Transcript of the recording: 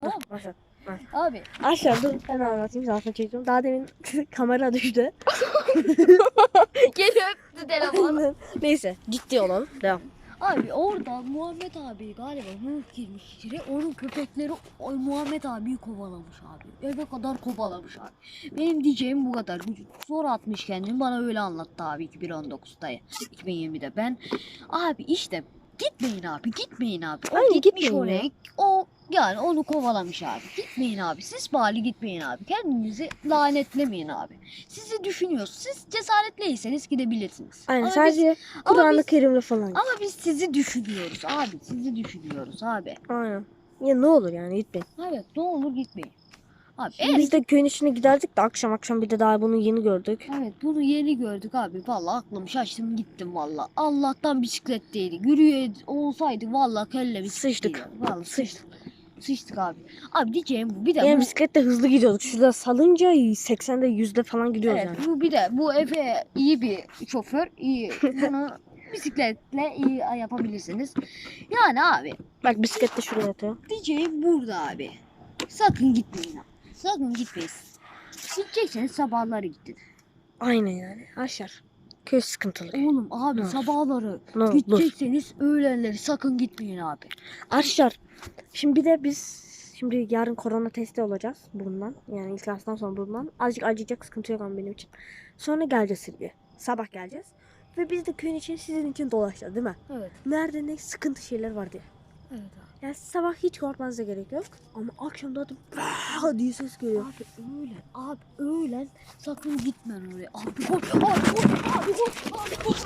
Tamam. Başla. Abi Aşağı dur ben anlatayım zaten çektim. Daha demin kamera düştü. geliyor telefon. Neyse ciddi olalım. Devam. Abi orada Muhammed abi galiba Nuh girmiş içeri. Onun köpekleri o Muhammed abiyi kovalamış abi. Eve kadar kovalamış abi. Benim diyeceğim bu kadar. Zor atmış kendini. Bana öyle anlattı abi 2019'da. 2020'de ben. Abi işte gitmeyin abi gitmeyin abi. O Aynen, gitmiş oraya. ya. O yani onu kovalamış abi. Gitmeyin abi. Siz bari gitmeyin abi. Kendinizi lanetlemeyin abi. Sizi düşünüyoruz. Siz cesaretliyseniz gidebilirsiniz. Aynen Ama sadece Kur'an-ı Kerim'le falan. ama biz sizi düşünüyoruz abi. Sizi düşünüyoruz abi. Aynen. Ya ne olur yani gitmeyin. Evet ne olur gitmeyin. Abi eğer Biz de köyün içine giderdik de akşam akşam bir de daha bunu yeni gördük. Evet bunu yeni gördük abi. Vallahi aklım şaştım gittim valla. Allah'tan bisiklet değil. Yürüye olsaydı valla kelle bisiklet. Sıçtık. Valla sıçtık. Sıçtık abi. Abi diyeceğim bu. Bir de Yani bu, bisikletle hızlı gidiyorduk. Şurada salınca 80'de 100'de falan gidiyoruz evet, yani. bu bir de bu Efe iyi bir şoför. iyi. Bunu bisikletle iyi yapabilirsiniz. Yani abi Bak bisiklet de şuraya yatıyor. diyeceğim burada abi. Sakın gitmeyin abi. Sakın gitmeyin. Gidecekseniz sabahları gidin. Aynen yani. Aşar. Köy sıkıntılı. Oğlum abi Ne? sabahları olur. gidecekseniz öğlenleri sakın gitmeyin abi. Aşar. Şimdi bir de biz şimdi yarın korona testi olacağız bundan. Yani ilk dersten sonra bundan. Azıcık acıyacak sıkıntı yok ama benim için. Sonra geleceğiz Silviye. Sabah geleceğiz. Ve biz de köyün için sizin için dolaşacağız değil mi? Evet. Nerede ne sıkıntı şeyler var diye. Evet abi. Yani sabah hiç korkmanıza gerek yok. Ama akşam da "Vah!" diye ses geliyor. Abi öğlen, abi öğlen sakın gitmen oraya. Abi koş, abi koş, abi koş, abi koş.